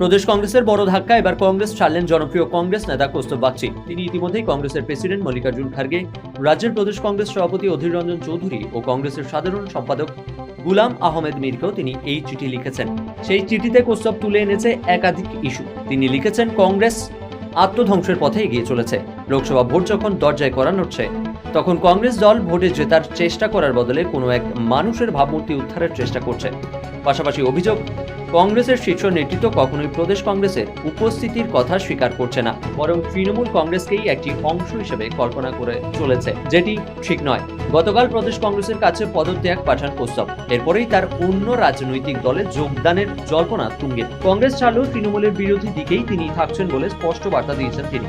প্রদেশ কংগ্রেসের বড় ধাক্কা, এবার কংগ্রেস ছাড়লেন জনপ্রিয় কংগ্রেস নেতা কৌস্তব বাগচি। তিনি ইতিমধ্যেই কংগ্রেসের প্রেসিডেন্ট মল্লিকার্জুন খার্গে, রাজ্যের প্রদেশ কংগ্রেস সভাপতি অধীর রঞ্জন চৌধুরী ও কংগ্রেসের সাধারণ সম্পাদক গুলাম আহমেদ মীরকেও তিনি এই চিঠি লিখেছেন। সেই চিঠিতে কৌস্তব তুলে এনেছে একাধিক ইস্যু। তিনি লিখেছেন, কংগ্রেস আত্মধ্বংসের পথে এগিয়ে চলেছে। লোকসভা ভোট যখন দরজায় করানো হচ্ছে তখন কংগ্রেস দল ভোটে জেতার চেষ্টা করার বদলে কোনো এক মানুষের ভাবমূর্তি উদ্ধারের চেষ্টা করছে। পাশাপাশি অভিযোগ কংগ্রেসের শীর্ষ নেতৃত্ব কখনোই প্রদেশ কংগ্রেসের উপস্থিতির কথা স্বীকার করছে না, বরং তৃণমূল কংগ্রেসকেই একটি অংশ হিসেবে কল্পনা করে চলেছে, যেটি ঠিক নয়। গতকাল প্রদেশ কংগ্রেসের কাছে পদত্যাগ পাঠান প্রস্তাব, এরপরেই তার অন্য রাজনৈতিক দলে যোগদানের জল্পনা তুঙ্গে। কংগ্রেস ছাড়লেও তৃণমূলের বিরোধী দিকেই তিনি থাকছেন বলে স্পষ্ট বার্তা দিয়েছেন তিনি।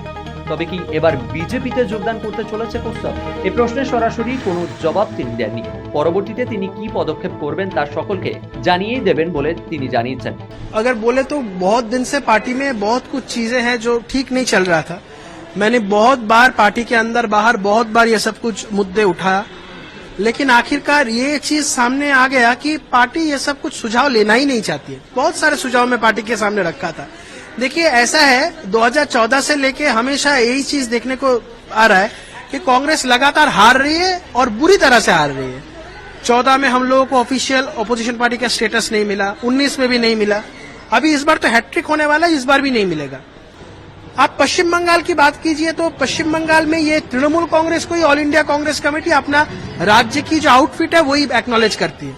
তবে কি এবার বিজেপিতে যোগদান করতে চলেছে প্রস্তাব এ প্রশ্নের সরাসরি কোনো জবাব তিনি দেননি পরবর্তীতে তিনি কি পদক্ষেপ করবেন তার সকলকে জানিয়েই দেবেন বলে তিনি জানিয়েছেন अगर बोले तो बहुत दिन से पार्टी में बहुत कुछ चीजें हैं जो ठीक नहीं चल रहा था मैंने बहुत बार पार्टी के अंदर बाहर बहुत बार ये सब कुछ मुद्दे उठाया लेकिन आखिरकार ये चीज सामने आ गया कि पार्टी ये सब कुछ सुझाव लेना ही नहीं चाहती है बहुत सारे सुझाव मैं पार्टी के सामने रखा था देखिए, ऐसा है 2014 से लेके हमेशा यही चीज़ देखने को आ रहा है कि कांग्रेस लगातार हार रही है और बुरी तरह से हार रही है। चौदह में हम लोगों को ऑफिशियल ओपोजिशन पार्टी का स्टेटस नहीं मिला, उन्नीस में भी नहीं मिला। अभी इस बार तो हैट्रिक होने वाला है, इस बार भी नहीं मिलेगा। आप पश्चिम बंगाल की बात कीजिए तो पश्चिम बंगाल में ये तृणमूल कांग्रेस को ऑल इंडिया कांग्रेस कमेटी अपना राज्य की जो आउटफिट है, वही एक्नोलेज करती है।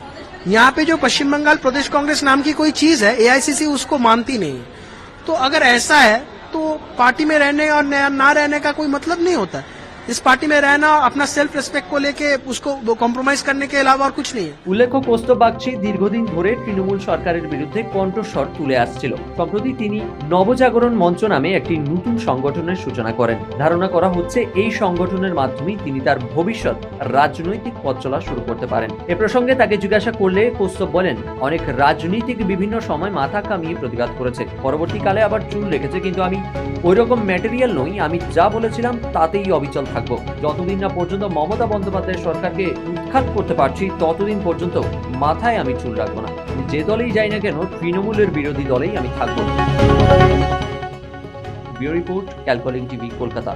यहाँ पे जो पश्चिम बंगाल प्रदेश कांग्रेस नाम की कोई चीज़ है एआईसीसी उसको मानती नहीं है। तो अगर ऐसा है तो पार्टी में रहने और ना रहने का कोई मतलब नहीं होता। इस पार्टी में रहना अपना सेल्फ रिस्पेक्ट को लेके उसको कॉम्प्रोमाइज करने के अलावा और कुछ नहीं है উল্লেখ্য কৌস্তব বাগচি দীর্ঘদিন ধরে তৃণমূল সরকারের বিরুদ্ধে কণ্ঠস্বর তুলে আসছিল সম্প্রতি তিনি নবজাগরণ মঞ্চ নামে একটি নতুন সংগঠনের সূচনা করেন ধারণা করা হচ্ছে এই সংগঠনের মাধ্যমেই তিনি তার ভবিষ্যৎ রাজনৈতিক পথ চলা শুরু করতে পারেন এ প্রসঙ্গে তাকে জিজ্ঞাসা করলে কৌস্তব বলেন অনেক রাজনীতিক বিভিন্ন সময় মাথা কামিয়ে প্রতিবাদ করেছে পরবর্তীকালে আবার চুল রেখেছে কিন্তু আমি ওইরকম ম্যাটেরিয়াল নই আমি যা বলেছিলাম তাতেই অবিচল থাকব। যতদিন না পর্যন্ত মমতা বন্দ্যোপাধ্যায় সরকারকে উৎখাত করতে পারছি, ততদিন পর্যন্ত মাথায় আমি চুল রাখব না। যে দলেই যাই না কেন, তৃণমূলের বিরোধী দলেই আমি থাকব। ব্যুরো রিপোর্ট, ক্যালকলিং টিভি, কলকাতা।